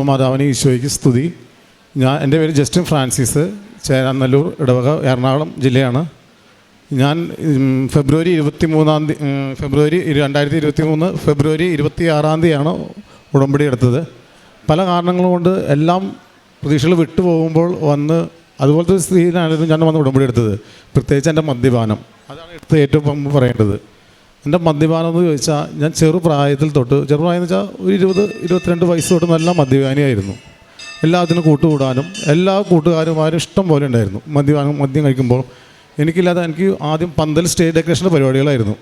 രാമമാതാവിന് ഈശോയ്ക്ക് സ്തുതി. ഞാൻ എന്റെ പേര് ജസ്റ്റിൻ ഫ്രാൻസിസ്. ചേരാനല്ലൂർ ഇടവക എറണാകുളം ജില്ലയാണ്. ഞാൻ ഫെബ്രുവരി ഇരുപത്തി മൂന്നാം തീയതി ഫെബ്രുവരി രണ്ടായിരത്തി ഇരുപത്തി മൂന്ന് ഫെബ്രുവരി ഇരുപത്തി ആറാം തീയതിയാണ് ഉടമ്പടി എടുത്തത്. പല കാരണങ്ങൾ കൊണ്ട് എല്ലാം പ്രതീക്ഷകൾ വിട്ടുപോകുമ്പോൾ വന്ന് അതുപോലത്തെ ഒരു സ്ഥിതിയിലായിരുന്നു ഞാൻ വന്ന് ഉടമ്പടി എടുത്തത്. പ്രത്യേകിച്ച് എന്റെ മദ്യപാനം. അതാണ് എടുത്ത് ഏറ്റവും പറയേണ്ടത്. എന്റെ മദ്യപാനം എന്ന് ചോദിച്ചാൽ ഞാൻ ചെറുപ്രായത്തിൽ തൊട്ട് ചെറുപ്രായം എന്ന് വെച്ചാൽ ഒരു ഇരുപത് ഇരുപത്തിരണ്ട് വയസ്സ് തൊട്ട് നല്ല മദ്യപാനിയായിരുന്നു. എല്ലാത്തിനും കൂട്ടുകൂടാനും എല്ലാ കൂട്ടുകാരുമാരും ഇഷ്ടം പോലെ ഉണ്ടായിരുന്നു. മദ്യപാനം മദ്യം കഴിക്കുമ്പോൾ എനിക്കില്ലാതെ എനിക്ക് ആദ്യം പന്തൽ സ്റ്റേജ് ഡെക്കറേഷന്റെ പരിപാടികളായിരുന്നു.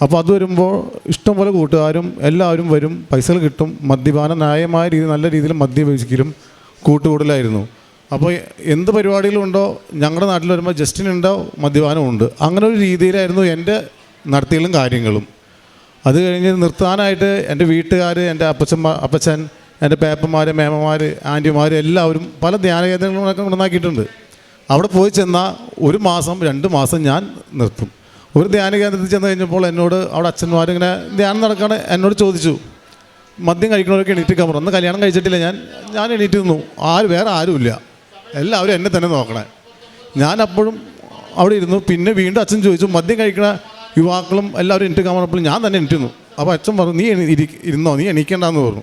അപ്പോൾ അത് വരുമ്പോൾ ഇഷ്ടം പോലെ കൂട്ടുകാരും എല്ലാവരും വരും പൈസകൾ കിട്ടും മദ്യപാനം ന്യായമായ രീതിയിൽ നല്ല രീതിയിൽ മദ്യം ഉപയോഗിക്കലും കൂട്ടുകൂടലായിരുന്നു. അപ്പോൾ എന്ത് പരിപാടികളുണ്ടോ ഞങ്ങളുടെ നാട്ടിൽ വരുമ്പോൾ ജസ്റ്റിനുണ്ടോ മദ്യപാനമുണ്ട് അങ്ങനെ ഒരു രീതിയിലായിരുന്നു എന്റെ നടത്തികളും കാര്യങ്ങളും. അത് കഴിഞ്ഞ് നിർത്താനായിട്ട് എന്റെ വീട്ടുകാർ എന്റെ അപ്പച്ചന്മാർ അപ്പച്ചൻ എന്റെ പേപ്പന്മാർ മേമമാർ ആന്റിമാർ എല്ലാവരും പല ധ്യാന കേന്ദ്രങ്ങളൊക്കെ ഉണ്ടാക്കിയിട്ടുണ്ട് അവിടെ പോയി ചെന്നാൽ ഒരു മാസം രണ്ട് മാസം ഞാൻ നിർത്തും. ഒരു ധ്യാന കേന്ദ്രത്തിൽ ചെന്ന് കഴിഞ്ഞപ്പോൾ എന്നോട് അവിടെ അച്ഛന്മാർ ഇങ്ങനെ ധ്യാനം നടക്കാണ് എന്നോട് ചോദിച്ചു. മദ്യം കഴിക്കണവരൊക്കെ എണീറ്റ് കമറും അന്ന് കല്യാണം കഴിച്ചിട്ടില്ല ഞാൻ. ഞാൻ എണീറ്റ് നിന്നു. ആര് വേറെ ആരുമില്ല എല്ലാവരും എന്നെ തന്നെ നോക്കണേ. ഞാൻ അപ്പോഴും അവിടെ ഇരുന്നു. പിന്നെ വീണ്ടും അച്ഛൻ ചോദിച്ചു മദ്യം കഴിക്കണ യുവാക്കളും എല്ലാവരും എനിക്ക് പറഞ്ഞപ്പോൾ ഞാൻ തന്നെ എനിക്കുന്നു അപ്പോൾ അച്ഛൻ പറഞ്ഞു നീ ഇരി- ഇരുന്നോ? നീ എണീക്കേണ്ടെന്ന് പറഞ്ഞു.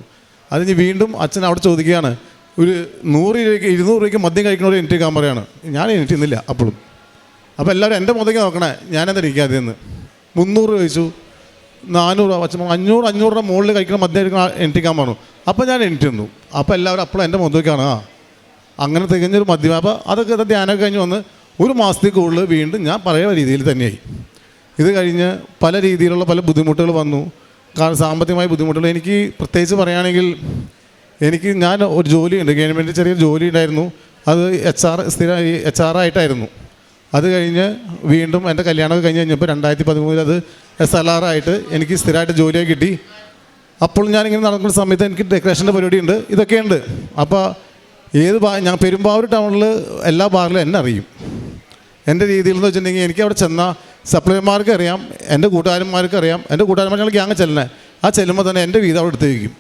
അത് കഴിഞ്ഞ് വീണ്ടും അച്ഛൻ അവിടെ ചോദിക്കുകയാണ് ഒരു നൂറ് രൂപയ്ക്ക് ഇരുന്നൂറ് രൂപയ്ക്ക് മദ്യം കഴിക്കണവർ എണീറ്റ് പറയാണ്. ഞാൻ എണീറ്റുന്നില്ല അപ്പോഴും. അപ്പോൾ എല്ലാവരും എന്റെ മുതലേക്ക് നോക്കണേ ഞാനെന്താ ഇരിക്കാതെ എന്ന് മുന്നൂറ് ചോദിച്ചു. നാനൂറ് അച്ഛൻ അഞ്ഞൂറ് അഞ്ഞൂറ് രൂപ മുകളിൽ കഴിക്കണം മദ്യം കഴിക്കണം എണീറ്റിക്കാൻ പറഞ്ഞു. അപ്പോൾ ഞാൻ എണീറ്റിരുന്നു. അപ്പോൾ എല്ലാവരും അപ്പോഴും എന്റെ മുതലേക്കാണ് ആ അങ്ങനെ തികഞ്ഞൊരു മദ്യം. അപ്പോൾ അതൊക്കെ ധ്യാനമൊക്കെ കഴിഞ്ഞ് വന്ന് ഒരു മാസത്തേക്ക് കൂടുതൽ വീണ്ടും ഞാൻ പറയുന്ന രീതിയിൽ തന്നെയായി. ഇത് കഴിഞ്ഞ് പല രീതിയിലുള്ള പല ബുദ്ധിമുട്ടുകൾ വന്നു. കാരണം സാമ്പത്തികമായ ബുദ്ധിമുട്ടുകൾ. എനിക്ക് പ്രത്യേകിച്ച് പറയുകയാണെങ്കിൽ എനിക്ക് ഞാൻ ഒരു ജോലിയുണ്ട് ഗവൺമെന്റ് ചെറിയൊരു ജോലി ഉണ്ടായിരുന്നു. അത് എച്ച് ആർ സ്ഥിര എച്ച് ആർ ആയിട്ടായിരുന്നു. അത് കഴിഞ്ഞ് വീണ്ടും എന്റെ കല്യാണമൊക്കെ കഴിഞ്ഞ് കഴിഞ്ഞപ്പോൾ രണ്ടായിരത്തി പതിമൂന്നിൽ അത് എസ് എൽ ആർ ആയിട്ട് എനിക്ക് സ്ഥിരമായിട്ട് ജോലിയായി കിട്ടി. അപ്പോൾ ഞാനിങ്ങനെ നടക്കുന്ന സമയത്ത് എനിക്ക് ഡെക്കറേഷന്റെ പരിപാടിയുണ്ട്. ഇതൊക്കെയുണ്ട്. അപ്പോൾ ഏത് ബാ ഞാൻ പെരുമ്പാവൂർ ടൗണിൽ എല്ലാ ബാറിലും എന്നെ അറിയും. എന്റെ രീതിയിൽ എന്ന് വെച്ചിട്ടുണ്ടെങ്കിൽ എനിക്ക് അവിടെ ചെന്നാൽ സപ്ലൈമാർക്ക് അറിയാം എന്റെ കൂട്ടുകാരന്മാർക്ക് അറിയാം എന്റെ കൂട്ടുകാരന്മാർ ഞങ്ങൾ ഗ്യാങ് ചെല്ലണേ ആ ചെല്ലുമ്പോൾ തന്നെ എന്റെ വീതം അവിടെ എടുത്ത് വയ്ക്കും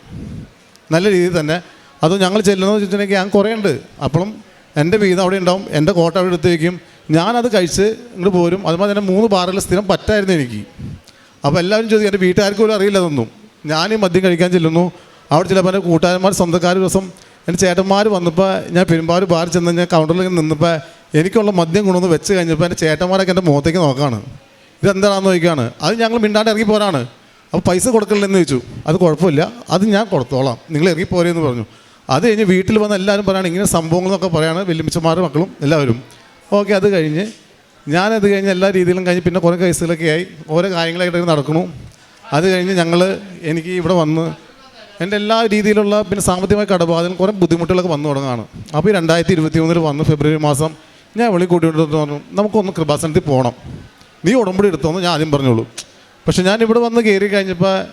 നല്ല രീതിയിൽ തന്നെ. അത് ഞങ്ങൾ ചെല്ലുന്നത് വെച്ചിട്ടുണ്ടെങ്കിൽ ഗ്യാങ് കുറേ ഉണ്ട്. അപ്പോഴും എന്റെ വീതം അവിടെ ഉണ്ടാവും എന്റെ കോട്ട അവിടെ എടുത്ത് വയ്ക്കും ഞാനത് കഴിച്ച് ഇങ്ങോട്ട് പോരും. അതുപോലെ തന്നെ മൂന്ന് ബാറിൽ സ്ഥിരം പറ്റായിരുന്നു എനിക്ക്. അപ്പോൾ എല്ലാവരും ചോദിക്കും എന്റെ വീട്ടുകാർക്ക് പോലും അറിയില്ല അതൊന്നും ഞാൻ മദ്യം കഴിക്കാൻ ചെല്ലുന്നു. അവിടെ ചിലപ്പോൾ എന്റെ കൂട്ടുകാരന്മാർ സ്വന്തക്കാർ ദിവസം എന്റെ ചേട്ടന്മാർ വന്നപ്പോൾ ഞാൻ പെരുമ്പാവൂർ ബാറിൽ ചെന്ന് ഞാൻ കൗണ്ടറിൽ നിന്നപ്പോൾ എനിക്കുള്ള മദ്യം കൊണ്ടുവന്ന് വെച്ച് കഴിഞ്ഞപ്പോൾ എന്റെ ചേട്ടന്മാരൊക്കെ എന്റെ മുഖത്തേക്ക് നോക്കാണ്. ഇതെന്താണെന്ന് ചോദിക്കുകയാണ്. അത് ഞങ്ങൾ മിണ്ടാണ്ട് ഇറങ്ങി പോരാണ്. അപ്പോൾ പൈസ കൊടുക്കണില്ലെന്ന് ചോദിച്ചു. അത് കുഴപ്പമില്ല. അത് ഞാൻ കൊടുത്തോളാം. നിങ്ങൾ ഇറങ്ങി പോരെന്ന് പറഞ്ഞു. അത് കഴിഞ്ഞ് വീട്ടിൽ വന്ന് എല്ലാവരും പറയാണ് ഇങ്ങനെ സംഭവങ്ങളൊക്കെ പറയാണ് വെല്ലുമിച്ചമാരുടെ മക്കളും എല്ലാവരും. ഓക്കെ അത് കഴിഞ്ഞ് ഞാനത് കഴിഞ്ഞ് എല്ലാ രീതിയിലും കഴിഞ്ഞ് പിന്നെ കുറേ കേസുകളൊക്കെ ആയി. ഓരോ കാര്യങ്ങളായിട്ട് നടക്കണു അത് കഴിഞ്ഞ് ഞങ്ങൾ എനിക്ക് ഇവിടെ വന്ന് എന്റെ എല്ലാ രീതിയിലുള്ള പിന്നെ സാമ്പത്തികമായ കടബാധകൾ കുറേ ബുദ്ധിമുട്ടുകളൊക്കെ വന്നു തുടങ്ങുകയാണ്. അപ്പോൾ ഈ രണ്ടായിരത്തി ഇരുപത്തി മൂന്നിൽ വന്ന് ഫെബ്രുവരി മാസം ഞാൻ വിളി കൂട്ടിയിട്ട് പറഞ്ഞു നമുക്കൊന്ന് കൃപാസനത്തിൽ പോകണം നീ ഉടമ്പടി എടുത്തോന്ന് ഞാൻ ആദ്യം പറഞ്ഞോളൂ. പക്ഷെ ഞാൻ ഇവിടെ വന്ന് കയറി കഴിഞ്ഞപ്പോൾ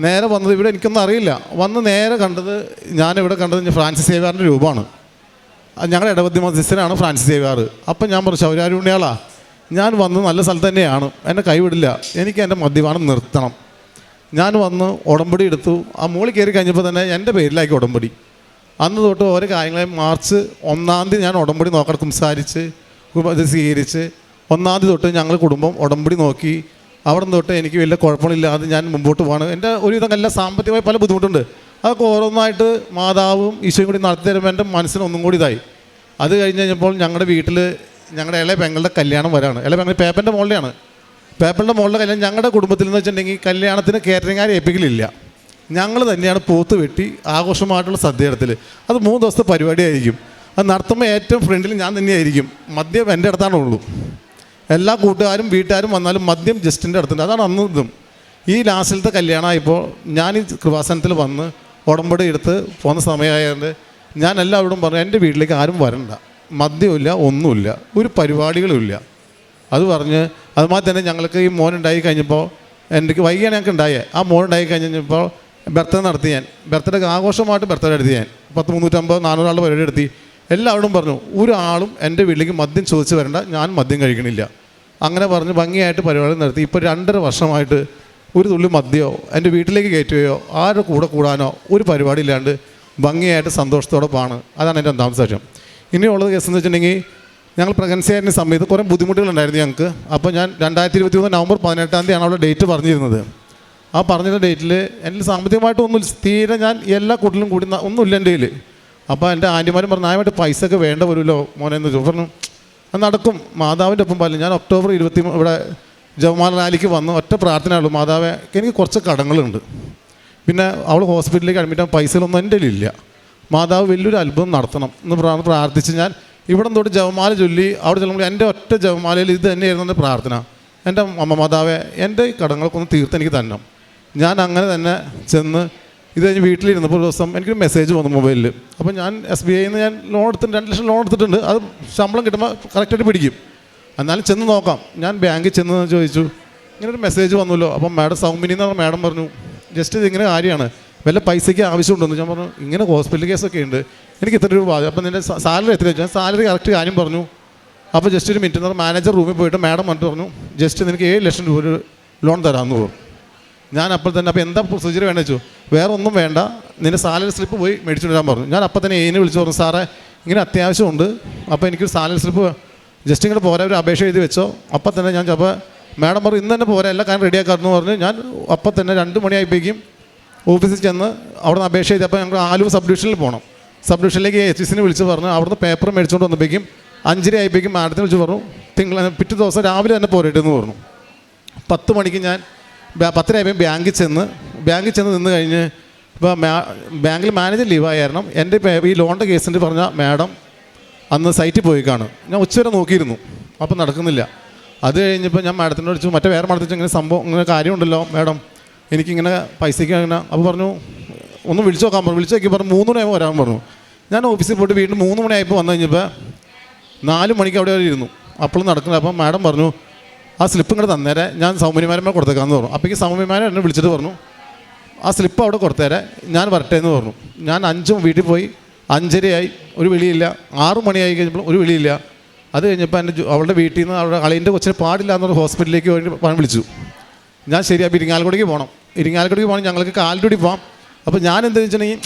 നേരെ വന്നത് ഇവിടെ എനിക്കൊന്നും അറിയില്ല. വന്ന് നേരെ കണ്ടത് ഞാനിവിടെ കണ്ടത് ഫ്രാൻസിസ് സേവ്യാറിന്റെ രൂപമാണ്. ഞങ്ങളുടെ ഇടപതി മധ്യസ്ഥനാണ് ഫ്രാൻസിസ് സേവ്യാർ. അപ്പം ഞാൻ പറഞ്ഞു ശൗര്യാരുണ്യാളാ ഞാൻ വന്ന് നല്ല സ്ഥലത്ത് തന്നെയാണ്. എന്നെ കൈവിടില്ല. എനിക്ക് എന്റെ മദ്യപാനം നിർത്തണം. ഞാൻ വന്ന് ഉടമ്പടി എടുത്തു. ആ മുകളിൽ കയറി കഴിഞ്ഞപ്പോൾ തന്നെ എന്റെ പേരിലാക്കി ഉടമ്പടി. അന്ന് തൊട്ട് ഓരോ കാര്യങ്ങളെ മാർച്ച് ഒന്നാം തീയതി ഞാൻ ഉടമ്പടി നോക്കണം സംസാരിച്ച് ഇത് സ്വീകരിച്ച് ഒന്നാം തീയതി തൊട്ട് ഞങ്ങൾ കുടുംബം ഉടമ്പടി നോക്കി. അവിടെ തൊട്ട് എനിക്ക് വലിയ കുഴപ്പമില്ലാതെ ഞാൻ മുമ്പോട്ട് പോകണം എന്റെ ഒരുവിധം എല്ലാ സാമ്പത്തികമായി പല ബുദ്ധിമുട്ടുണ്ട്. അതൊക്കെ ഓരോന്നായിട്ട് മാതാവും ഈശോയും കൂടി നടത്തി തരുമ്പോൾ എന്റെ മനസ്സിന് ഒന്നും കൂടി ഇതായി. അത് കഴിഞ്ഞ് കഴിഞ്ഞപ്പോൾ ഞങ്ങളുടെ വീട്ടിൽ ഞങ്ങളുടെ ഇളയ പെങ്ങളുടെ കല്യാണം വരാണ്. ഇളയ പെങ്ങൾ പേപ്പന്റെ മുകളിലാണ് പേപ്പറിന്റെ മുകളിലെ കല്യാണം ഞങ്ങളുടെ കുടുംബത്തിൽ എന്ന് വെച്ചിട്ടുണ്ടെങ്കിൽ കല്യാണത്തിന് കാറ്ററിംഗുകാരെ ഏൽപ്പിക്കലില്ല. ഞങ്ങൾ തന്നെയാണ് പോത്ത് വെട്ടി ആഘോഷമായിട്ടുള്ള സദ്യ ഇടത്തിൽ അത് മൂന്ന് ദിവസത്തെ പരിപാടിയായിരിക്കും. അത് നടത്തുമ്പോൾ ഏറ്റവും ഫ്രണ്ടിൽ ഞാൻ തന്നെയായിരിക്കും. മദ്യം എന്റെ അടുത്താണ് ഉള്ളൂ. എല്ലാ കൂട്ടുകാരും വീട്ടുകാരും വന്നാലും മദ്യം ജസ്റ്റിന്റെ അടുത്തുണ്ട്. അതാണ് അന്ന് ഇതും. ഈ ലാസ്റ്റിലത്തെ കല്യാണമായപ്പോൾ ഞാൻ ഈ കൃപാസനത്തിൽ വന്ന് ഉടമ്പടി എടുത്ത് പോകുന്ന സമയമായതുകൊണ്ട് ഞാൻ എല്ലാവരോടും പറഞ്ഞു എന്റെ വീട്ടിലേക്ക് ആരും വരണ്ട. മദ്യമില്ല ഒന്നുമില്ല. ഒരു പരിപാടികളുമില്ല അത് പറഞ്ഞ് അതുമാതിരി തന്നെ ഞങ്ങൾക്ക് ഈ മോനുണ്ടായി കഴിഞ്ഞപ്പോൾ എന്റെ വൈകിയാണ് ഞങ്ങൾക്ക് ഉണ്ടായേ. ആ മോനുണ്ടായി കഴിഞ്ഞപ്പോൾ ബർത്ത്ഡേ നടത്തി ഞാൻ. ബർത്ത്ഡേ ആഘോഷമായിട്ട് ബർത്ത്ഡേ എടുത്തി ഞാൻ. പത്ത് മുന്നൂറ്റമ്പത് നാനൂറാളുടെ പരിപാടി എടുത്തി. എല്ലാവരോടും പറഞ്ഞു ഒരാളും എന്റെ വീട്ടിലേക്ക് മദ്യം ചോദിച്ച് വരണ്ട ഞാൻ മദ്യം കഴിക്കണില്ല. അങ്ങനെ പറഞ്ഞ് ഭംഗിയായിട്ട് പരിപാടി നടത്തി. ഇപ്പോൾ രണ്ടര വർഷമായിട്ട് ഒരു തുള്ളി മദ്യമോ എന്റെ വീട്ടിലേക്ക് കയറ്റുകയോ ആരുടെ കൂടെ കൂടാനോ ഒരു പരിപാടി ഇല്ലാണ്ട് ഭംഗിയായിട്ട് സന്തോഷത്തോടെ പോവാണ്. അതാണ് എന്റെ ഒന്നാമത്തെ സാക്ഷ്യം. ഇനിയുള്ളത് കേസ് എന്ന് വെച്ചിട്ടുണ്ടെങ്കിൽ ഞങ്ങൾ പ്രഗ്നൻസി ആയിരുന്ന സമയത്ത് കുറേ ബുദ്ധിമുട്ടുകളുണ്ടായിരുന്നു ഞങ്ങൾക്ക്. അപ്പോൾ ഞാൻ രണ്ടായിരത്തി ഇരുപത്തി മൂന്ന് നവംബർ പതിനെട്ടാം തീയതിയാണ് അവളുടെ ഡേറ്റ് പറഞ്ഞിരുന്നത്. ആ പറഞ്ഞ ഡേറ്റിൽ എന്റെ സാമ്പത്തികമായിട്ട് ഒന്നും തീരെ ഞാൻ എല്ലാ കൂട്ടിലും കൂടി ഒന്നുമില്ല എന്റെ കയ്യിൽ അപ്പോൾ എന്റെ ആന്റിമാരും പറഞ്ഞു ആയിട്ട് പൈസ ഒക്കെ വേണ്ട വരുമല്ലോ മോനെ എന്ന് പറഞ്ഞു. അത് നടക്കും. മാതാവിന്റെ ഒപ്പം പറഞ്ഞു ഞാൻ ഒക്ടോബർ ഇരുപത്തി ഇവിടെ ജവമാല റാലിക്ക് വന്നു. ഒറ്റ പ്രാർത്ഥനയുള്ളൂ. മാതാവെ എനിക്ക് കുറച്ച് കടങ്ങളുണ്ട്. പിന്നെ അവൾ ഹോസ്പിറ്റലിലേക്ക് അഡ്മിറ്റ് ആകാൻ പൈസകളൊന്നും എന്റെ ഇല്ല മാതാവ് വലിയൊരു അത്ഭുതം നടത്തണം എന്ന് പ്രാർത്ഥിച്ച് ഞാൻ ഇവിടെ തൊട്ട് ജവമാല ചൊല്ലി അവിടെ ചെല്ലുമ്പോൾ എന്റെ ഒറ്റ ജവമാലയിൽ ഇത് തന്നെയായിരുന്നു എന്റെ പ്രാർത്ഥന. എന്റെ അമ്മ മാതാവെ എന്റെ കടങ്ങൾക്കൊന്ന് തീർത്ത് എനിക്ക് തരണം. ഞാൻ അങ്ങനെ തന്നെ ചെന്ന് ഇത് കഴിഞ്ഞ് വീട്ടിലിരുന്നപ്പോൾ ഒരു ദിവസം എനിക്കൊരു മെസ്സേജ് വന്നു മൊബൈലിൽ അപ്പോൾ ഞാൻ എസ് ബി ഐയിൽ നിന്ന് ഞാൻ ലോൺ എടുത്തിട്ട് രണ്ട് ലക്ഷം ലോൺ എടുത്തിട്ടുണ്ട്. അത് ശമ്പളം കിട്ടുമ്പോൾ കറക്റ്റായിട്ട് പിടിക്കും. എന്നാലും ചെന്ന് നോക്കാം. ഞാൻ ബാങ്കിൽ ചെന്ന് ചോദിച്ചു. ഇങ്ങനെ ഒരു മെസ്സേജ് വന്നല്ലോ. അപ്പം മാഡം സൗമിനി എന്ന് പറഞ്ഞ. മാഡം പറഞ്ഞു ജസ്റ്റ് ഇതിങ്ങനെ കാര്യമാണ്. വല്ല പൈസയ്ക്ക് ആവശ്യമുണ്ടെന്ന് ഞാൻ പറഞ്ഞു. ഇങ്ങനെ ഹോസ്പിറ്റൽ കേസൊക്കെ ഉണ്ട്. എനിക്ക് ഇത്ര രൂപ അപ്പം നിന്റെ സാലറി എത്ര ഞാൻ സാലറി കറക്റ്റ് കാര്യം പറഞ്ഞു. അപ്പോൾ ജസ്റ്റ് ഒരു മിനിറ്റ് എന്ന് പറഞ്ഞാൽ മാനേജർ റൂമിൽ പോയിട്ട് മാഡം പറഞ്ഞു ജസ്റ്റ് നിനക്ക് ഏഴ് ലക്ഷം രൂപ ഒരു ലോൺ തരാമെന്ന് പറഞ്ഞു. ഞാൻ അപ്പോൾ തന്നെ അപ്പോൾ എന്താ പ്രൊസീജിയർ വേണ്ട വെച്ചു? വേറെ ഒന്നും വേണ്ട. നിന്റെ സാലറി സ്ലിപ്പ് പോയി മേടിച്ചു വരാൻ പറഞ്ഞു. ഞാൻ അപ്പോൾ തന്നെ എയിനെ വിളിച്ചു പറഞ്ഞു സാറേ ഇങ്ങനെ അത്യാവശ്യമുണ്ട്. അപ്പോൾ എനിക്കൊരു സാലറി സ്ലിപ്പ് ജസ്റ്റ് ഇങ്ങോട്ട് പോരാ ഒരു അപേക്ഷ എഴുതി വെച്ചോ. അപ്പം തന്നെ ഞാൻ അപ്പോൾ മാഡം പറഞ്ഞു ഇന്ന് തന്നെ പോരാ എല്ലാ കാര്യം റെഡിയാക്കാമെന്ന് പറഞ്ഞ്. ഞാൻ അപ്പം തന്നെ രണ്ട് മണിയായപ്പോഴേക്കും ഓഫീസിൽ ചെന്ന് അവിടെ നിന്ന് അപേക്ഷ എഴുതി അപ്പോൾ ഞങ്ങൾ ആലുവ സബ് ഡിവിഷനിൽ പോകണം സബ് ഡിവിഷനിലേക്ക് എച്ച് എസിനെ വിളിച്ച് പറഞ്ഞു അവിടുന്ന് പേപ്പർ മേടിച്ചുകൊണ്ട് വന്നപ്പോഴേക്കും അഞ്ചര ആയപ്പോഴേക്കും മാഡത്തിനെ വിളിച്ച് പറഞ്ഞു തിങ്കളാഴ്ച പിറ്റേ ദിവസം രാവിലെ തന്നെ പോരട്ടെ എന്ന് പറഞ്ഞു. പത്ത് മണിക്ക് ഞാൻ പത്തരയായപ്പോൾ ബാങ്കിൽ ചെന്ന് ബാങ്കിൽ ചെന്ന് നിന്ന് കഴിഞ്ഞ് ഇപ്പോൾ ബാങ്കിൽ മാനേജർ ലീവായിരുന്നു എന്റെ ഈ ലോണിന്റെ കേസിന്റെ പറഞ്ഞ മാഡം അന്ന് സൈറ്റിൽ പോയി കാണും. ഞാൻ ഉച്ചവരെ നോക്കിയിരുന്നു. അപ്പം നടക്കുന്നില്ല. അത് കഴിഞ്ഞപ്പോൾ ഞാൻ മാഡത്തിനോട് ചോദിച്ചു മറ്റേ വേറെ മാഡത്തിൽ ഇങ്ങനെ സംഭവം ഇങ്ങനെ കാര്യമുണ്ടല്ലോ മാഡം. എനിക്കിങ്ങനെ പൈസയ്ക്ക് അങ്ങനെ അപ്പോൾ പറഞ്ഞു ഒന്ന് വിളിച്ചു നോക്കാൻ പറഞ്ഞു. വിളിച്ചു നോക്കി പറഞ്ഞു മൂന്ന് മണിയാകുമ്പോൾ വരാൻ പറഞ്ഞു. ഞാൻ ഓഫീസിൽ പോയിട്ട് വീണ്ടും മൂന്ന് മണിയായപ്പോൾ വന്നു കഴിഞ്ഞപ്പോൾ നാല് മണിക്ക് അവിടെ ഇരുന്നു. അപ്പോഴും നടക്കുന്നത് അപ്പം മാഡം പറഞ്ഞു ആ സ്ലിപ്പ് ഇങ്ങോട്ട് തന്നേരെ ഞാൻ സൗമ്യമാരന്മാർ കൊടുത്തേക്കാന്ന് പറഞ്ഞു. അപ്പോഴേക്ക് സൗമ്യമാരെ എന്നെ വിളിച്ചിട്ട് പറഞ്ഞു ആ സ്ലിപ്പ് അവിടെ കൊടുത്തേരെ ഞാൻ വരട്ടെ എന്ന് പറഞ്ഞു. ഞാൻ അഞ്ചും വീട്ടിൽ പോയി അഞ്ചരയായി ഒരു വിളിയില്ല. ആറു മണിയായി കഴിഞ്ഞപ്പോൾ ഒരു വിളിയില്ല. അത് കഴിഞ്ഞപ്പോൾ എന്റെ അവളുടെ വീട്ടിൽ നിന്ന് അവളുടെ കളീന്റെ കൊച്ചിന് പാടില്ല എന്നൊരു ഹോസ്പിറ്റലിലേക്ക് വേണ്ടി പണം വിളിച്ചു. ഞാൻ ശരി അപ്പോൾ ഇരിങ്ങാലക്കുടിക്ക് പോകണം ഇരിങ്ങാലക്കുടിക്ക് പോകണം ഞങ്ങൾക്ക് കാലിലൂടി പോകാം അപ്പോൾ ഞാൻ എന്താ വെച്ചിട്ടുണ്ടെങ്കിൽ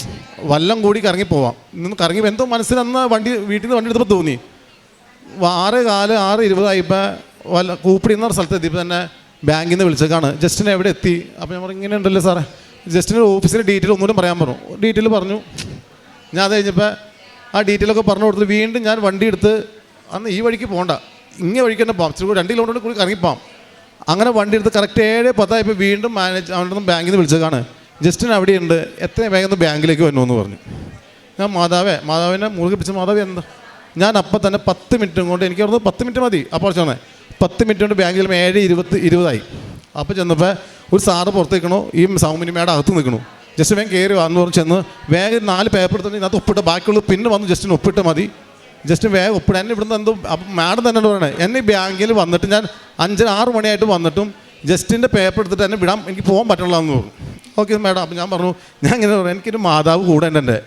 വല്ലം കൂടി കറങ്ങി പോവാം. ഇന്ന് കറങ്ങി എന്തോ മനസ്സിലന്ന് വണ്ടി വീട്ടിൽ നിന്ന് വണ്ടി എടുത്തപ്പോൾ തോന്നി. ആറ് കാൽ ആറ് ഇരുപതായിപ്പോൾ വല്ല കൂപ്പിടി എന്ന സ്ഥലത്ത് എത്തിയപ്പോൾ തന്നെ ബാങ്കിൽ നിന്ന് വിളിച്ചേക്കാണ്. ജസ്റ്റിന് എവിടെ എത്തി? അപ്പോൾ ഞാൻ പറഞ്ഞു ഇങ്ങനെ ഉണ്ടല്ലോ സാറേ. ജസ്റ്റിന് ഓഫീസിന്റെ ഡീറ്റെയിൽ ഒന്നുകൂടെ പറയാൻ പറഞ്ഞു. ഡീറ്റെയിൽ പറഞ്ഞു. ഞാൻ അത് കഴിഞ്ഞപ്പോൾ ആ ഡീറ്റെയിലൊക്കെ പറഞ്ഞു കൊടുത്ത് വീണ്ടും ഞാൻ വണ്ടി എടുത്ത് അന്ന് ഈ വഴിക്ക് പോകണ്ട ഇങ്ങനെ വഴിക്ക് തന്നെ പോകാം. ചിലപ്പോൾ രണ്ട് കിലോമീറ്റർ കൂടി കറങ്ങിപ്പോം അങ്ങനെ വണ്ടി എടുത്ത് കറക്റ്റ് ഏഴ് പത്തായപ്പോൾ വീണ്ടും മാനേജ് അവിടെ നിന്ന് ബാങ്കിൽ നിന്ന് വിളിച്ചേക്കാണ്. ജസ്റ്റിന് അവിടെയുണ്ട്. എത്രയും വേഗം ബാങ്കിലേക്ക് ബാങ്കിലേക്ക് എന്ന് പറഞ്ഞു. ഞാൻ മാതാവേ മാതാവിനെ മുറുകെ മാതാവ് എന്താ? ഞാൻ അപ്പം തന്നെ പത്ത് മിനിറ്റും കൊണ്ട് എനിക്ക് അവിടുന്ന് പത്ത് മിനിറ്റ് മതി. അപ്പോൾ ചെന്നെ പത്ത് മിനിറ്റ് കൊണ്ട് ബാങ്കിൽ ഏഴ് ഇരുപത്തി ഇരുപതായി. അപ്പോൾ ചെന്നപ്പോൾ ഒരു സാറ് പുറത്ത് ഈ സൗമിനി മേഡം അകത്ത് നിൽക്കണു. ജസ്റ്റ് വേഗം കയറി വന്നു പറഞ്ഞ് ചെന്ന് വേഗം നാല് പേപ്പർ എടുത്തിട്ട് ഇതിനകത്ത് ഒപ്പിട്ട് ബാക്കിയുള്ളത് പിന്നെ വന്ന് ജസ്റ്റിന് ഒപ്പിട്ട് മതി. ജസ്റ്റ് വേഗം ഒപ്പിട്ട്. എന്നെ ഇവിടുന്ന് എന്തോ അപ്പം മാഡം തന്നെ പറയണേ. എന്നെ ബാങ്കിൽ വന്നിട്ട് ഞാൻ അഞ്ചര ആറ് മണിയായിട്ട് വന്നിട്ടും ജസ്റ്റിന്റെ പേപ്പർ എടുത്തിട്ട് എന്നെ വിടാം എനിക്ക് പോകാൻ പറ്റുള്ളതെന്ന് പറഞ്ഞു. Okay madam. അപ്പം ഞാൻ പറഞ്ഞു ഞാൻ ഇങ്ങനെ പറഞ്ഞു എനിക്കൊരു മാതാവ് കൂടെ ഉണ്ട് എന്റെ.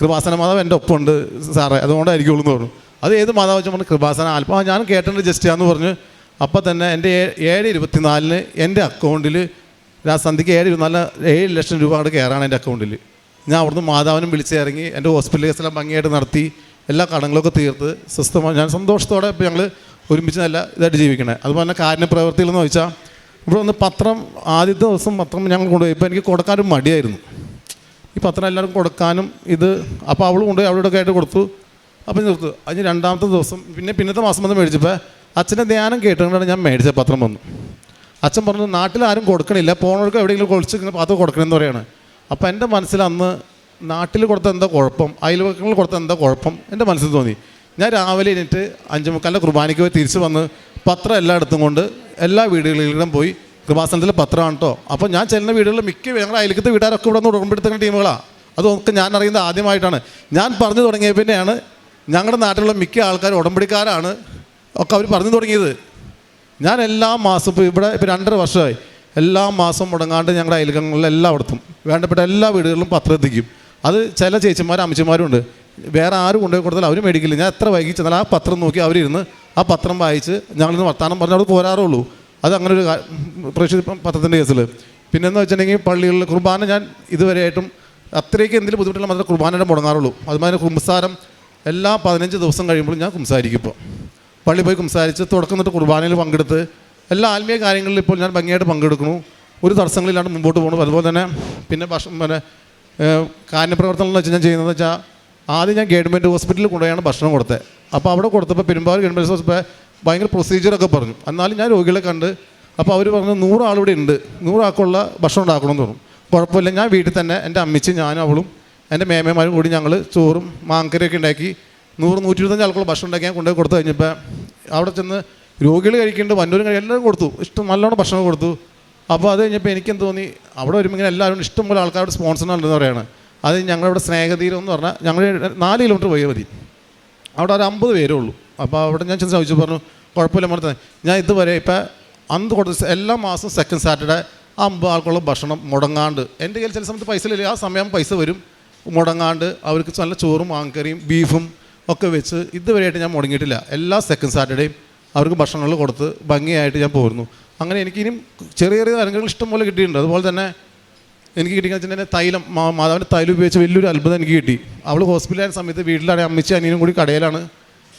കൃപാസന മാതാവ് എന്റെ ഒപ്പമുണ്ട് സാറേ അതുകൊണ്ടായിരിക്കുള്ളൂ എന്ന് പറഞ്ഞു. അത് ഏത് മാതാവ് വെച്ചാൽ പറഞ്ഞു കൃപാസന ആൽപ്പ ഞാൻ കേട്ടിട്ടുണ്ട് ജസ്റ്റ് ആന്ന് പറഞ്ഞു. അപ്പോൾ തന്നെ എന്റെ ഏഴ് ഇരുപത്തിനാലിന് എന്റെ അക്കൗണ്ടിൽ ആ സന്ധ്യയ്ക്ക് ഏഴ് ഇരുപത്തിനാലിന് ഏഴ് ലക്ഷം രൂപ അങ്ങോട്ട് കയറാണ് എന്റെ അക്കൗണ്ടിൽ ഞാൻ അവിടുന്ന് മാതാവിനും വിളിച്ചിറങ്ങി എന്റെ ഹോസ്പിറ്റൽ കേസെല്ലാം ഭംഗിയായിട്ട് നടത്തി എല്ലാ കടങ്ങളൊക്കെ തീർത്ത് സ്വസ്ഥമായി ഞാൻ സന്തോഷത്തോടെ ഇപ്പോൾ ഞങ്ങൾ ഒരുമിച്ച് നല്ല ഇതായിട്ട് ജീവിക്കണേ. അതുപോലെ തന്നെ കാരുണ്യ പ്രവൃത്തികളെന്ന് ചോദിച്ചാൽ ഇവിടെ വന്ന് പത്രം ആദ്യത്തെ ദിവസം പത്രം ഞങ്ങൾ കൊണ്ടുപോയി. ഇപ്പോൾ എനിക്ക് കൊടുക്കാനും മടിയായിരുന്നു. ഈ പത്രം എല്ലാവർക്കും കൊടുക്കാനും ഇത് അപ്പോൾ അവൾ കൊണ്ട് അവളോടൊക്കെ ആയിട്ട് കൊടുത്തു. അപ്പം നിർത്തും അതിന് രണ്ടാമത്തെ ദിവസം പിന്നെ പിന്നത്തെ മാസം വന്ന് മേടിച്ചപ്പോൾ അച്ഛന്റെ ധ്യാനം കേട്ടുകൊണ്ടാണ് ഞാൻ മേടിച്ച പത്രം വന്നു. അച്ഛൻ പറഞ്ഞു നാട്ടിൽ ആരും കൊടുക്കണില്ല പോണവർക്ക് എവിടെയെങ്കിലും കൊളിച്ച് ഇങ്ങനെ പാത്രം കൊടുക്കണമെന്ന് പറയാണ്. അപ്പോൾ എന്റെ മനസ്സിൽ അന്ന് നാട്ടിൽ കൊടുത്ത എന്താ കുഴപ്പം അയൽവക്കങ്ങളിൽ കൊടുത്ത എന്താ കുഴപ്പം എന്റെ മനസ്സിൽ തോന്നി. ഞാൻ രാവിലെ എണീറ്റ് അഞ്ചു മുക്കാലിന്റെ കുർബാനയ്ക്ക് തിരിച്ച് വന്ന് പത്രം എല്ലായിടത്തും കൊണ്ട് എല്ലാ വീടുകളിലും പോയി കൃപാസനത്തിൽ പത്രമാണ് കേട്ടോ അപ്പോൾ ഞാൻ ചെല്ലുന്ന വീടുകളിൽ മിക്ക ഞങ്ങളുടെ അയൽക്കത്തെ വീട്ടുകാരൊക്കെ ഇവിടെ നിന്ന് ഉടമ്പെടുത്തുന്ന ടീമുകളാണ് അതൊക്കെ ഞാൻ അറിയുന്നത് ആദ്യമായിട്ടാണ്. ഞാൻ പറഞ്ഞു തുടങ്ങിയ പിന്നെയാണ് ഞങ്ങളുടെ നാട്ടിലുള്ള മിക്ക ആൾക്കാരും ഉടമ്പടിക്കാരാണ്. ഒക്കെ അവർ പറഞ്ഞു തുടങ്ങിയത്. ഞാൻ എല്ലാ മാസം ഇപ്പോൾ ഇവിടെ ഇപ്പോൾ രണ്ടര വർഷമായി. എല്ലാ മാസം മുടങ്ങാണ്ട് ഞങ്ങളുടെ അയൽക്കങ്ങളിൽ എല്ലായിടത്തും വേണ്ടപ്പെട്ട എല്ലാ വീടുകളിലും പത്രം എത്തിക്കും. അത് ചില ചേച്ചിമാരും അമ്മച്ചിമാരും ഉണ്ട്. വേറെ ആരും കൊണ്ടുപോയി കൊടുത്താൽ അവർ മേടിക്കില്ല. ഞാൻ എത്ര വൈകി ചെന്നാൽ ആ പത്രം നോക്കി അവരിരുന്ന് ആ പത്രം വായിച്ച് ഞങ്ങളിന്ന് വർത്തമാനം പറഞ്ഞാൽ അവിടെ പോരാറുള്ളൂ. അത് അങ്ങനെ ഒരു പ്രേക്ഷിത പത്രത്തിന്റെ കേസിൽ. പിന്നെന്ന് വെച്ചിട്ടുണ്ടെങ്കിൽ പള്ളികളിൽ കുർബാന ഞാൻ ഇതുവരെയായിട്ടും അത്രയ്ക്ക് എന്തെങ്കിലും ബുദ്ധിമുട്ടില്ല മാത്രമേ കുർബാനയുടെ മുടങ്ങാറുള്ളൂ. അതുമാതിരി കുംസാരം എല്ലാ പതിനഞ്ച് ദിവസം കഴിയുമ്പോഴും ഞാൻ കുംസാരിക്കും ഇപ്പോൾ പള്ളി പോയി കുംസാരിച്ച് തുടക്കം തൊട്ട് കുർബാനയിൽ പങ്കെടുത്ത് എല്ലാ ആത്മീയ കാര്യങ്ങളിലും ഇപ്പോൾ ഞാൻ ഭംഗിയായിട്ട് പങ്കെടുക്കുന്നു. ഒരു തടസ്സങ്ങളില്ലാണ്ട് മുമ്പോട്ട് പോകുന്നത് അതുപോലെ തന്നെ പിന്നെ ഭക്ഷണം പിന്നെ കാര്യപ്രവർത്തനം എന്ന് വെച്ചാൽ ഞാൻ ചെയ്യുന്നത് വെച്ചാൽ ആദ്യം ഞാൻ ഗവൺമെന്റ് ഹോസ്പിറ്റലിൽ കൊണ്ടുപോയാണ് ഭക്ഷണം കൊടുത്തത്. അപ്പോൾ അവിടെ കൊടുത്തപ്പോൾ പെരുമ്പാവൂർ ഗവൺമെന്റ് ഹോസ്പിറ്റൽ ഭയങ്കര പ്രൊസീജിയറൊക്കെ പറഞ്ഞു. എന്നാലും ഞാൻ രോഗികളെ കണ്ട് അപ്പോൾ അവർ പറഞ്ഞു നൂറാളിവിടെ ഉണ്ട്. നൂറാൾക്കുള്ള ഭക്ഷണം ഉണ്ടാക്കണമെന്ന് പറഞ്ഞു. കുഴപ്പമില്ല ഞാൻ വീട്ടിൽ തന്നെ എന്റെ അമ്മിച്ച് ഞാനും അവളും എന്റെ മേമേമാരും കൂടി ഞങ്ങൾ ചോറും മാങ്കരയൊക്കെ ഉണ്ടാക്കി നൂറ് നൂറ്റി ഇരുപത്തഞ്ച് ആൾക്കുള്ള ഭക്ഷണം ഉണ്ടാക്കി ഞാൻ കൊണ്ടുപോയി കൊടുത്തു. കഴിഞ്ഞപ്പോൾ അവിടെ ചെന്ന് രോഗികൾ കഴിക്കുന്നുണ്ട് വന്നൂരും കഴിക്കും എല്ലാവരും കൊടുത്തു. ഇഷ്ടം നല്ലോണം ഭക്ഷണം കൊടുത്തു. അപ്പോൾ അത് കഴിഞ്ഞപ്പോൾ എനിക്കെന്ത് തോന്നി? അവിടെ വരുമ്പോൾ ഇങ്ങനെ എല്ലാവരും ഇഷ്ടംപോലെ ആൾക്കാരുടെ സ്പോൺസറിനുണ്ടെന്ന് പറയുകയാണ്. അത് ഞങ്ങളിവിടെ സ്നേഹതീരം എന്ന് പറഞ്ഞാൽ ഞങ്ങൾ നാല് കിലോമീറ്റർ പോയാൽ മതി. അവിടെ ഒരു അമ്പത് പേരേ ഉള്ളൂ. അപ്പോൾ അവിടെ ഞാൻ ചെന്ന് ചോദിച്ചു പറഞ്ഞു കുഴപ്പമില്ല മറത്തെ ഞാൻ ഇതുവരെ ഇപ്പം അന്ന് കൊടുത്ത എല്ലാ മാസം സെക്കൻഡ് സാറ്റർഡേ അമ്പത് ആൾക്കുള്ള ഭക്ഷണം മുടങ്ങാണ്ട്. എന്റെ കയ്യിൽ ചില സമയത്ത് പൈസ ഇല്ല. ആ സമയം പൈസ വരും. മുടങ്ങാണ്ട് അവർക്ക് നല്ല ചോറും ആങ്കറിയും ബീഫും ഒക്കെ വെച്ച് ഇതുവരെയായിട്ട് ഞാൻ മുടങ്ങിയിട്ടില്ല. എല്ലാ സെക്കൻഡ് സാറ്റർഡേയും അവർക്ക് ഭക്ഷണങ്ങൾ കൊടുത്ത് ഭംഗിയായിട്ട് ഞാൻ പോരുന്നു. അങ്ങനെ എനിക്ക് ഇനിയും ചെറിയ ചെറിയ കാര്യങ്ങൾ ഇഷ്ടം പോലെ കിട്ടിയിട്ടുണ്ട്. അതുപോലെ തന്നെ എനിക്ക് കിട്ടിയെന്ന് തൈലം മാതാവിന്റെ തൈലം ഉപയോഗിച്ച് വലിയൊരു അത്ഭുതം എനിക്ക് കിട്ടി. അവൾ ഹോസ്പിറ്റലായ സമയത്ത് വീട്ടിലാണ് അമ്മച്ചി അനിയനും കൂടി കടയിലാണ്.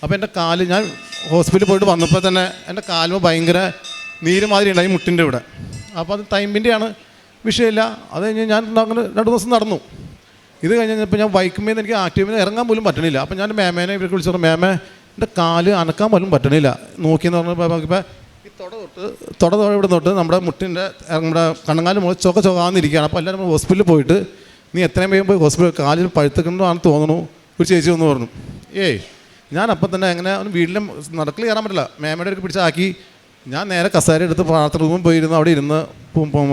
അപ്പോൾ എന്റെ കാൽ ഞാൻ ഹോസ്പിറ്റലിൽ പോയിട്ട് വന്നപ്പോൾ തന്നെ എന്റെ കാലിന് ഭയങ്കര നീര് മാതിരി ഉണ്ടായി മുട്ടിന്റെ ഇവിടെ. അപ്പോൾ അത് തൈമ്പിന്റെയാണ് വിഷയമില്ല. അത് കഴിഞ്ഞ് ഞാൻ അങ്ങനെ രണ്ട് ദിവസം നടന്നു. ഇത് കഴിഞ്ഞ് കഴിഞ്ഞപ്പോൾ ഞാൻ ബൈക്കുമേ എനിക്ക് ആക്റ്റീവിൽ നിന്ന് ഇറങ്ങാൻ പോലും പറ്റണില്ല. അപ്പോൾ ഞാൻ മേമേനെ ഇവർക്ക് വിളിച്ചു മേമേ എന്റെ കാൽ അനക്കാൻ പോലും പറ്റണില്ല. നോക്കിയെന്ന് പറഞ്ഞപ്പോൾ ഇപ്പോൾ ഈ തുട തൊട്ട് തുട തൊട്ട് ഇവിടെ തൊട്ട് നമ്മുടെ മുട്ടിന്റെ നമ്മുടെ കണ്ണങ്ങാലും മുകളിൽ ചൊക്ക ചൊകാന്നിരിക്കുകയാണ്. അപ്പോൾ എല്ലാവരും ഹോസ്പിറ്റലിൽ പോയിട്ട് നീ എത്രയും വേഗം പോയി ഹോസ്പിറ്റൽ കാലിൽ പഴുത്തുകൊണ്ടാണെന്ന് തോന്നുന്നു. ഒരു ചേച്ചി ഒന്ന് പറഞ്ഞു. ഏയ് ഞാൻ അപ്പം തന്നെ അങ്ങനെ വീട്ടിലും നടക്കിൽ കയറാൻ പറ്റില്ല. മേമയുടെ ഒക്കെ പിടിച്ചാക്കി ഞാൻ നേരെ കസേര എടുത്ത് പാത്ര റൂമിൽ പോയിരുന്നു അവിടെ ഇരുന്ന്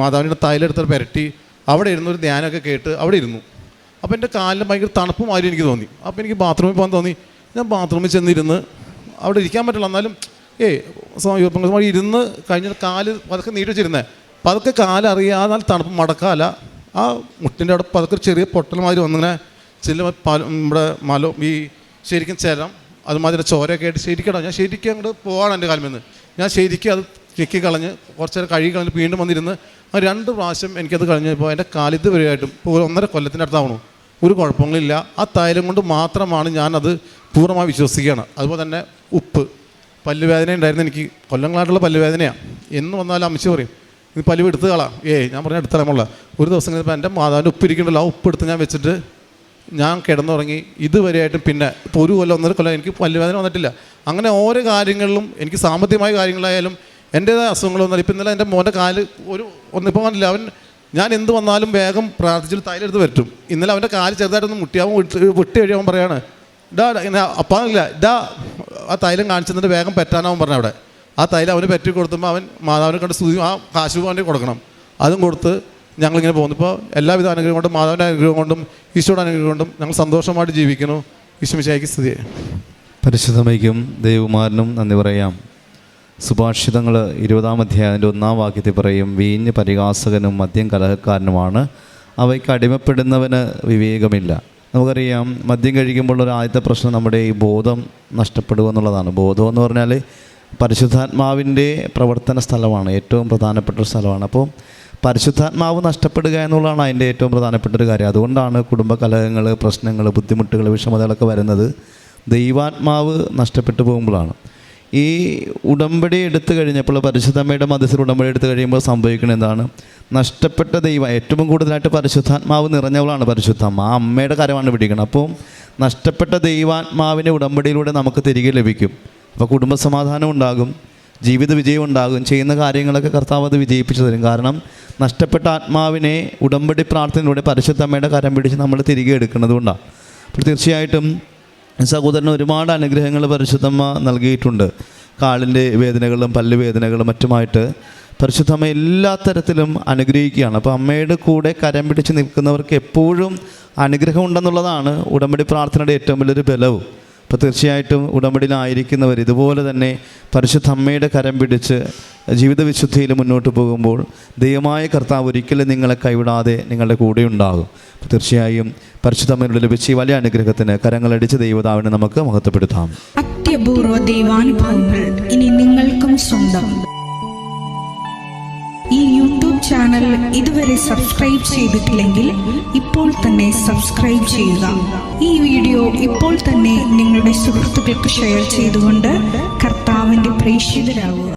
മാതാവിന്റെ തൈലെടുത്ത് പെരട്ടി അവിടെ ഇരുന്ന് ഒരു ധ്യാനമൊക്കെ കേട്ട് അവിടെ ഇരുന്നു. അപ്പോൾ എന്റെ കാലിൽ ഭയങ്കര തണുപ്പ് മാറി എനിക്ക് തോന്നി. അപ്പോൾ എനിക്ക് ബാത്റൂമിൽ പോകാൻ തോന്നി. ഞാൻ ബാത്റൂമിൽ ചെന്നിരുന്ന് അവിടെ ഇരിക്കാൻ പറ്റില്ല എന്നാലും ഏയ് സ്വാമി ഇരുന്ന് കഴിഞ്ഞ കാൽ പതുക്കെ നീട്ടി വെച്ചിരുന്നേ. പതുക്കെ കാലറിയാതെ തണുപ്പ് മടക്കാല ആ മുട്ടിന്റെ അവിടെ പതുക്കെ ചെറിയ പൊട്ടൽ മാതിരി വന്നിങ്ങനെ ചില നമ്മുടെ മലോ ഈ ശരിക്കും ചിരം അതുമാതിരി ചോരയൊക്കെ ആയിട്ട് ശരിക്കടാ ഞാൻ ശരിക്കും അങ്ങോട്ട് പോവാണ് എന്റെ കാലിൽ ഞാൻ ശരിക്കും അത് ചെക്കി കളഞ്ഞ് കുറച്ച് നേരം കഴുകി കളഞ്ഞ് വീണ്ടും വന്നിരുന്ന് ആ രണ്ട് പ്രാവശ്യം എനിക്കത് കഴിഞ്ഞപ്പോൾ എന്റെ കാലിത് വരെയായിട്ടും ഇപ്പോൾ ഒന്നര കൊല്ലത്തിന്റെ അടുത്താവണു. ഒരു കുഴപ്പങ്ങളില്ല. ആ തൈലം കൊണ്ട് മാത്രമാണ് ഞാനത് പൂർണമായി വിശ്വസിക്കുകയാണ്. അതുപോലെ തന്നെ ഉപ്പ്. പല്ലുവേദന ഉണ്ടായിരുന്നു എനിക്ക്. കൊല്ലങ്ങളായിട്ടുള്ള പല്ലുവേദനയാണ് എന്ന് വന്നാലും അമ്മച്ചി പറയും ഇത് പല്ലുവ് എടുത്ത് കളാം. ഏയ് ഞാൻ പറഞ്ഞ എടുത്ത് കളമുള്ള ഒരു ദിവസം കഴിഞ്ഞപ്പോൾ എന്റെ മാതാവിന്റെ ഉപ്പ് ഇരിക്കണ്ടല്ലോ ആ ഉപ്പ് എടുത്ത് ഞാൻ വെച്ചിട്ട് ഞാൻ കിടന്നുറങ്ങി. ഇതുവരെയായിട്ടും പിന്നെ ഇപ്പോൾ ഒരു കൊല്ലം ഒന്നര കൊല്ലം എനിക്ക് പല്ലുവേദന വന്നിട്ടില്ല. അങ്ങനെ ഓരോ കാര്യങ്ങളിലും എനിക്ക് സാമ്പത്തികമായ കാര്യങ്ങളായാലും എന്റേതായ അസുഖങ്ങളൊന്നും ഇപ്പം ഇന്നലെ എന്റെ മോന്റെ കാൽ ഒരു ഒന്നിപ്പോൾ വന്നില്ല. അവൻ ഞാൻ എന്ത് വന്നാലും വേഗം പ്രാർത്ഥിച്ചിട്ട് തൈലെടുത്ത് പറ്റും ഇന്നലെ അവന്റെ കാൽ ചെറുതായിട്ടൊന്ന് മുട്ടിയാവും വിട്ട് കഴിയാൻ പറയാണ് ഡാ അപ്പാന്നില്ല ഡാ ആ തൈലം കാണിച്ചതിന്റെ വേഗം പറ്റാനാവും പറഞ്ഞു അവിടെ. ആ തൈലം അവന് പറ്റി കൊടുത്തുമ്പോൾ അവൻ മാതാവിനെ കണ്ട് സ്തുതി ആ കാശ് അവന്റെ കൊടുക്കണം. അതും കൊടുത്ത് ഞങ്ങളിങ്ങനെ പോകുന്നു. ഇപ്പോൾ എല്ലാവിധ അനുഗ്രഹം കൊണ്ടും മാതാവിന്റെ അനുഗ്രഹം കൊണ്ടും ഈശോയുടെ അനുഗ്രഹം കൊണ്ടും ഞങ്ങൾ സന്തോഷമായിട്ട് ജീവിക്കുന്നു. ഈശ്വമിശായിക്ക് സ്തുതി പരിശുദ്ധമയ്ക്കും ദൈവകുമാരനും നന്ദി പറയാം. സുഭാഷിതങ്ങൾ ഇരുപതാം അധ്യായന്റെ ഒന്നാം വാക്യത്തിൽ പറയും വീഞ്ഞ് പരിഹാസകനും മദ്യം കലഹക്കാരനുമാണ്. അവയ്ക്ക് അടിമപ്പെടുന്നവന് വിവേകമില്ല. നമുക്കറിയാം മദ്യം കഴിക്കുമ്പോൾ ഒരു ആദ്യത്തെ പ്രശ്നം നമ്മുടെ ഈ ബോധം നഷ്ടപ്പെടുക എന്നുള്ളതാണ്. ബോധം എന്ന് പറഞ്ഞാൽ പരിശുദ്ധാത്മാവിന്റെ പ്രവർത്തന സ്ഥലമാണ് ഏറ്റവും പ്രധാനപ്പെട്ട ഒരു സ്ഥലമാണ്. അപ്പോൾ പരിശുദ്ധാത്മാവ് നഷ്ടപ്പെടുക എന്നുള്ളതാണ് അതിന്റെ ഏറ്റവും പ്രധാനപ്പെട്ട ഒരു കാര്യം. അതുകൊണ്ടാണ് കുടുംബ കലഹങ്ങൾ പ്രശ്നങ്ങൾ ബുദ്ധിമുട്ടുകൾ വിഷമതകളൊക്കെ വരുന്നത്. ദൈവാത്മാവ് നഷ്ടപ്പെട്ടു പോകുമ്പോഴാണ്. ഈ ഉടമ്പടി എടുത്തു കഴിഞ്ഞപ്പോൾ പരിശുദ്ധമ്മയുടെ മധ്യസ്ഥ ഉടമ്പടി എടുത്തു കഴിയുമ്പോൾ സംഭവിക്കുന്നത് എന്താണ്? നഷ്ടപ്പെട്ട ദൈവം ഏറ്റവും കൂടുതലായിട്ട് പരിശുദ്ധാത്മാവ് നിറഞ്ഞവളാണ് പരിശുദ്ധമ്മ ആ അമ്മയുടെ കരമാണ് പിടിക്കുന്നത്. അപ്പോൾ നഷ്ടപ്പെട്ട ദൈവാത്മാവിനെ ഉടമ്പടിയിലൂടെ നമുക്ക് തിരികെ ലഭിക്കും. അപ്പോൾ കുടുംബസമാധാനം ഉണ്ടാകും ജീവിത വിജയം ഉണ്ടാകും ചെയ്യുന്ന കാര്യങ്ങളൊക്കെ കർത്താവ് അത് വിജയിപ്പിച്ചു തരും. കാരണം നഷ്ടപ്പെട്ട ആത്മാവിനെ ഉടമ്പടി പ്രാർത്ഥനയിലൂടെ പരിശുദ്ധമ്മയുടെ കരം പിടിച്ച് നമ്മൾ തിരികെ എടുക്കുന്നതുകൊണ്ടാണ്. അപ്പോൾ തീർച്ചയായിട്ടും സഹോദരന് ഒരുപാട് അനുഗ്രഹങ്ങൾ പരിശുദ്ധമ്മ നൽകിയിട്ടുണ്ട്. കാലിന്റെ വേദനകളും പല്ല് വേദനകളും മറ്റുമായിട്ട് പരിശുദ്ധമ്മ എല്ലാ തരത്തിലും അനുഗ്രഹിക്കുകയാണ്. അപ്പോൾ അമ്മയുടെ കൂടെ കരം പിടിച്ച് നിൽക്കുന്നവർക്ക് എപ്പോഴും അനുഗ്രഹം ഉണ്ടെന്നുള്ളതാണ് ഉടമ്പടി പ്രാർത്ഥനയുടെ ഏറ്റവും വലിയൊരു ബലവും. അപ്പോൾ തീർച്ചയായിട്ടും ഉടമ്പടിയിലായിരിക്കുന്നവർ ഇതുപോലെ തന്നെ പരിശുദ്ധ അമ്മയുടെ കരം പിടിച്ച് ജീവിത വിശുദ്ധിയിൽ മുന്നോട്ട് പോകുമ്പോൾ ദൈവമായ കർത്താവ് ഒരിക്കലും നിങ്ങളെ കൈവിടാതെ നിങ്ങളുടെ കൂടെ ഉണ്ടാകും. തീർച്ചയായും പരിശുദ്ധ അമ്മയുടെ ലഭിച്ച ഈ വലിയ അനുഗ്രഹത്തിന് കരങ്ങളടിച്ച് ദൈവതാവിനെ നമുക്ക് മഹത്വപ്പെടുത്താം. അത്യപൂർവ ദൈവാനുഭവങ്ങൾ ഇനി നിങ്ങൾക്കും സ്വന്തം. ഈ യൂട്യൂബ് ചാനൽ ഇതുവരെ സബ്സ്ക്രൈബ് ചെയ്തിട്ടില്ലെങ്കിൽ ഇപ്പോൾ തന്നെ സബ്സ്ക്രൈബ് ചെയ്യുക. ഈ വീഡിയോ ഇപ്പോൾ തന്നെ നിങ്ങളുടെ സുഹൃത്തുക്കൾക്ക് ഷെയർ ചെയ്തുകൊണ്ട് കർത്താവിന്റെ പ്രേക്ഷിതരാകുക.